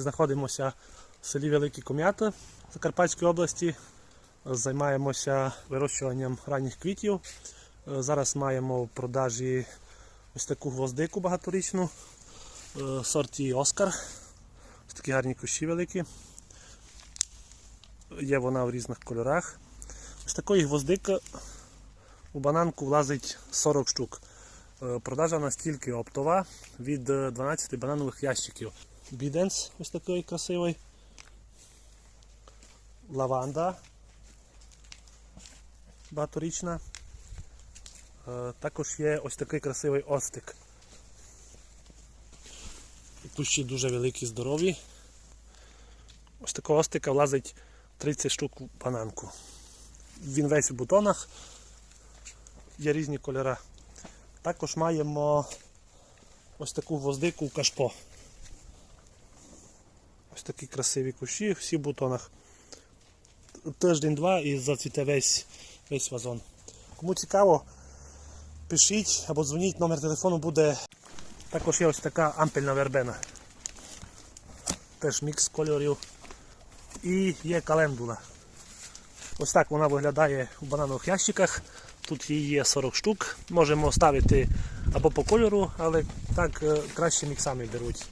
Знаходимося в селі Великі Ком'ята Закарпатської області. Займаємося вирощуванням ранніх квітів. Е, Зараз маємо в продажі ось таку гвоздику багаторічну е, сорті Оскар. Ось такі гарні кущі великі. Є вона в різних кольорах. Ось такої гвоздики у бананку влазить 40 штук. Е, Продажа настільки оптова від е, 12 бананових ящиків. Біденс ось такий красивий. Лаванда багаторічна. Е, Також є ось такий красивий остик. Кущі дуже великі, здорові. Ось такого остика влазить 30 штук в бананку. Він весь в бутонах. Є різні кольори. Також маємо ось таку гвоздику в кашпо. Ось такі красиві кущі, всі в бутонах. Тиждень-два і зацвіте весь, весь вазон. Кому цікаво, пишіть або дзвоніть, номер телефону буде. Також є ось така ампельна вербена. Теж мікс кольорів. І є календула. Ось так вона виглядає у бананових ящиках. Тут її є 40 штук. Можемо ставити або по кольору, але так е, краще міксами беруть.